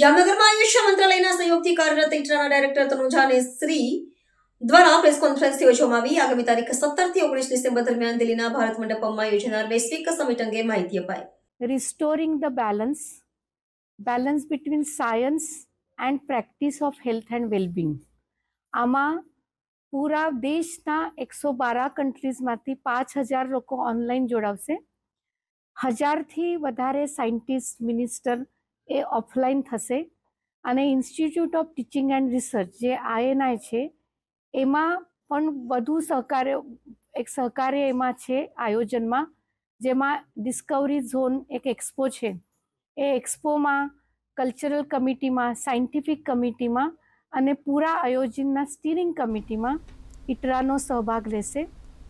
જામનગરમાં આયુષ્ય મંત્રાલયના સહયોગથી કાર્યરત ઇટરાના ડાયરેક્ટર તનુજાને શ્રી દ્વારા પ્રેસ કોન્ફરન્સ યોજવામાં આવી. આગામી તારીખ સત્તરથી ઓગણીસ ડિસેમ્બર દરમિયાન દિલ્હીના ભારત મંડપમમાં યોજાનાર વૈશ્વિક સમિટ અંગે માહિતી અપાઈ. Restoring the balance balance between science and practice of health and well-being. આમાં પૂરા દેશના એકસો બારા કન્ટ્રીઝમાંથી પાંચ હજાર લોકો ઓનલાઈન જોડાવશે. હજારથી વધારે સાયન્ટિસ્ટ મિનિસ્ટર એ ઓફલાઈન થશે. અને institute of teaching and research જે આઈએનઆઈ છે, એમાં પણ વધુ સહકાર્ય એક સહકાર્ય એમાં છે આયોજનમાં, જેમાં ડિસ્કવરી ઝોન એક એક્સપો છે. એ એક્સપોમાં કલ્ચરલ કમિટીમાં સાયન્ટિફિક કમિટીમાં અને પૂરા આયોજનના સ્ટીરિંગ કમિટીમાં ઇટરાનો સહભાગ રહેશે